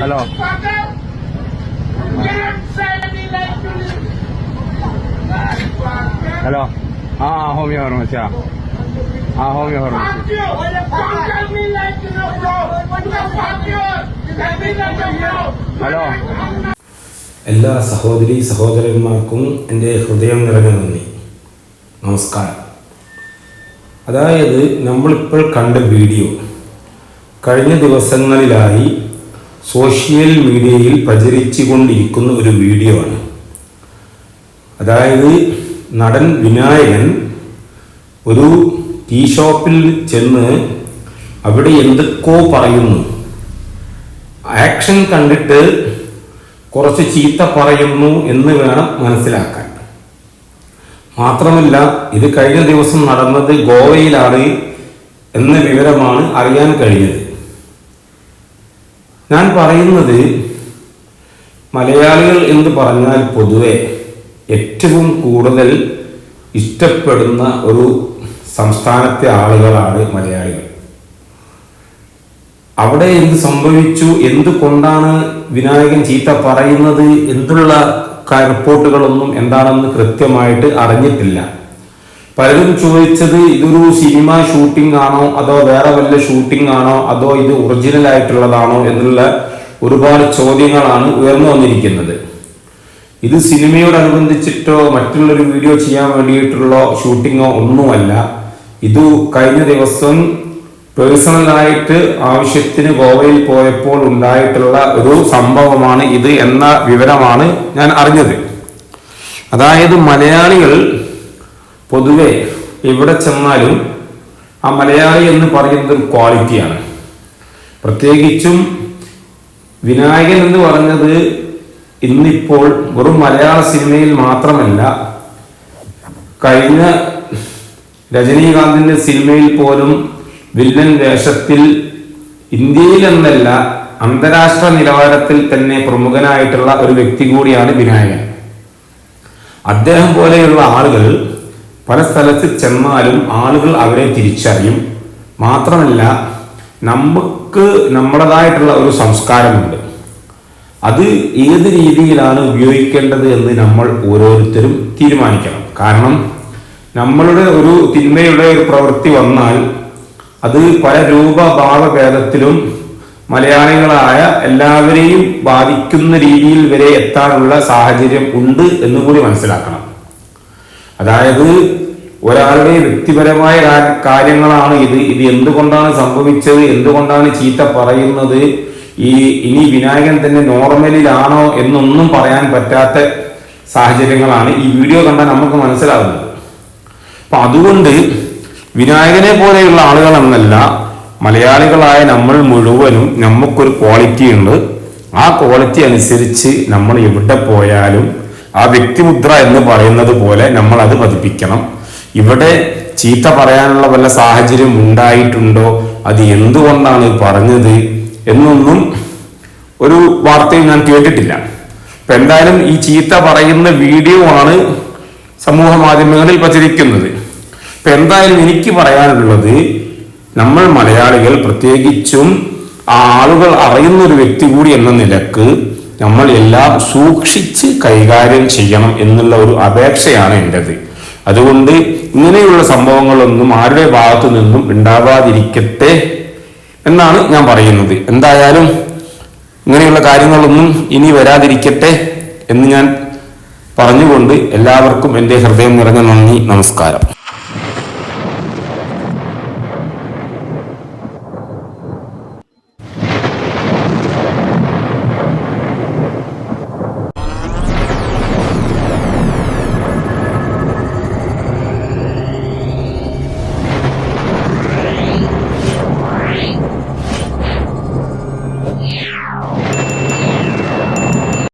Hello. Hello. ആ homeo pharmacy ആ homeo pharmacy hello. എല്ലാ സഹോദരി സഹോദരന്മാർക്കും എന്റെ ഹൃദയം നിറഞ്ഞ നന്ദി. നമസ്കാരം. അതായത് നമ്മളിപ്പോൾ കണ്ട വീഡിയോ കഴിഞ്ഞ ദിവസങ്ങളിലായി സോഷ്യൽ മീഡിയയിൽ പ്രചരിച്ചുകൊണ്ടിരിക്കുന്ന ഒരു വീഡിയോ ആണ്. അതായത് നടൻ വിനായകൻ ഒരു ടീ ഷോപ്പിൽ ചെന്ന് അവിടെ എന്തൊക്കെയോ പറയുന്നു. ആക്ഷൻ കണ്ടിട്ട് കുറച്ച് ചീത്ത പറയുന്നു എന്ന് വേണം മനസ്സിലാക്കാൻ. മാത്രമല്ല ഇത് കഴിഞ്ഞ ദിവസം നടന്നത് ഗോവയിലാണ് എന്ന വിവരമാണ് അറിയാൻ കഴിഞ്ഞത്. ഞാൻ പറയുന്നത് മലയാളികൾ എന്ന് പറഞ്ഞാൽ പൊതുവെ ഏറ്റവും കൂടുതൽ ഇഷ്ടപ്പെടുന്ന ഒരു സംസ്ഥാനത്തെ ആളുകളാണ് മലയാളികൾ. അവിടെ എന്ത് സംഭവിച്ചു എന്തുകൊണ്ടാണ് വിനായകൻ ചീത്ത പറയുന്നത് എന്തുള്ള റിപ്പോർട്ടുകളൊന്നും എന്താണെന്ന് കൃത്യമായിട്ട് അറിഞ്ഞിട്ടില്ല. പലരും ചോദിച്ചത് ഇതൊരു സിനിമ ഷൂട്ടിംഗ് ആണോ? അതോ വേറെ വല്ല ഷൂട്ടിംഗ് ആണോ? അതോ ഇത് ഒറിജിനൽ ആയിട്ടുള്ളതാണോ? എന്നുള്ള ഒരുപാട് ചോദ്യങ്ങളാണ് ഉയർന്നു വന്നിരിക്കുന്നത്. ഇത് സിനിമയോടനുബന്ധിച്ചിട്ടോ മറ്റുള്ളൊരു വീഡിയോ ചെയ്യാൻ വേണ്ടിയിട്ടുള്ള ഷൂട്ടിങ്ങോ ഒന്നുമല്ല. ഇത് കഴിഞ്ഞ ദിവസം പേഴ്സണലായിട്ട് ആവശ്യത്തിന് ഗോവയിൽ പോയപ്പോൾ ഉണ്ടായിട്ടുള്ള ഒരു സംഭവമാണ് ഇത് എന്ന വിവരമാണ് ഞാൻ അറിഞ്ഞത്. അതായത് മലയാളികൾ പൊതുവെ എവിടെ ചെന്നാലും ആ മലയാളി എന്ന് പറയുന്നത് ക്വാളിറ്റിയാണ് പ്രത്യേകിച്ചും വിനായകൻ എന്ന് പറഞ്ഞത് ഇന്നിപ്പോൾ വെറും മലയാള സിനിമയിൽ മാത്രമല്ല കഴിഞ്ഞ രജനീകാന്തിന്റെ സിനിമയിൽ പോലും വില്ലൻ വേഷത്തിൽ ഇന്ത്യയിൽ എന്നല്ല അന്താരാഷ്ട്ര നിലവാരത്തിൽ തന്നെ പ്രമുഖനായിട്ടുള്ള ഒരു വ്യക്തി കൂടിയാണ് വിനായകൻ. അദ്ദേഹം പോലെയുള്ള ആളുകൾ പല സ്ഥലത്ത് ചെന്നാലും ആളുകൾ അവരെ തിരിച്ചറിയും. മാത്രമല്ല നമുക്ക് നമ്മുടേതായിട്ടുള്ള ഒരു സംസ്കാരമുണ്ട്. അത് ഏത് രീതിയിലാണ് ഉപയോഗിക്കേണ്ടത് എന്ന് നമ്മൾ ഓരോരുത്തരും തീരുമാനിക്കണം. കാരണം നമ്മളുടെ ഒരു തിന്മയുടെ ഒരു പ്രവൃത്തി വന്നാൽ അത് പല രൂപ ഭാവഭേദത്തിലും മലയാളികളായ എല്ലാവരെയും ബാധിക്കുന്ന രീതിയിൽ വരെ എത്താനുള്ള സാഹചര്യം ഉണ്ട് എന്നുകൂടി മനസ്സിലാക്കണം. അതായത് ഒരാളുടെ വ്യക്തിപരമായ കാര്യങ്ങളാണ് ഇത്. ഇത് എന്തുകൊണ്ടാണ് സംഭവിച്ചത്? എന്തുകൊണ്ടാണ് ചീത്ത പറയുന്നത്? ഈ ഇനി വിനായകൻ തന്നെ നോർമലിലാണോ എന്നൊന്നും പറയാൻ പറ്റാത്ത സാഹചര്യങ്ങളാണ് ഈ വീഡിയോ കണ്ടാൽ നമുക്ക് മനസ്സിലാകുന്നത് അപ്പൊ അതുകൊണ്ട് വിനായകനെ പോലെയുള്ള ആളുകൾ എന്നല്ല മലയാളികളായ നമ്മൾ മുഴുവനും നമുക്കൊരു ക്വാളിറ്റി ഉണ്ട്. ആ ക്വാളിറ്റി അനുസരിച്ച് നമ്മൾ എവിടെ പോയാലും ആ വ്യക്തിമുദ്ര എന്ന് പറയുന്നത് പോലെ നമ്മൾ അത് പതിപ്പിക്കണം. ഇവിടെ ചീത്ത പറയാനുള്ള വല്ല സാഹചര്യം ഉണ്ടായിട്ടുണ്ടോ? അത് എന്തുകൊണ്ടാണ് പറഞ്ഞത്? എന്നൊന്നും ഒരു വാർത്തയും ഞാൻ കേട്ടിട്ടില്ല. അപ്പൊ എന്തായാലും ഈ ചീത്ത പറയുന്ന വീഡിയോ ആണ് സമൂഹ മാധ്യമങ്ങളിൽ പ്രചരിക്കുന്നത്. ഇപ്പൊ എന്തായാലും എനിക്ക് പറയാനുള്ളത് നമ്മൾ മലയാളികൾ പ്രത്യേകിച്ചും ആ ആളുകൾ അറിയുന്ന ഒരു വ്യക്തി കൂടി എന്ന നിലയ്ക്ക് നമ്മൾ എല്ലാം സൂക്ഷിച്ച് കൈകാര്യം ചെയ്യണം എന്നുള്ള ഒരു അപേക്ഷയാണ് എന്റെത് അതുകൊണ്ട് ഇങ്ങനെയുള്ള സംഭവങ്ങളൊന്നും ആരുടെ ഭാഗത്തു നിന്നും ഉണ്ടാവാതിരിക്കട്ടെ എന്നാണ് ഞാൻ പറയുന്നത്. എന്തായാലും ഇങ്ങനെയുള്ള കാര്യങ്ങളൊന്നും ഇനി വരാതിരിക്കട്ടെ എന്ന് ഞാൻ പറഞ്ഞുകൊണ്ട് എല്ലാവർക്കും എന്റെ ഹൃദയം നിറഞ്ഞ നന്ദി നമസ്കാരം.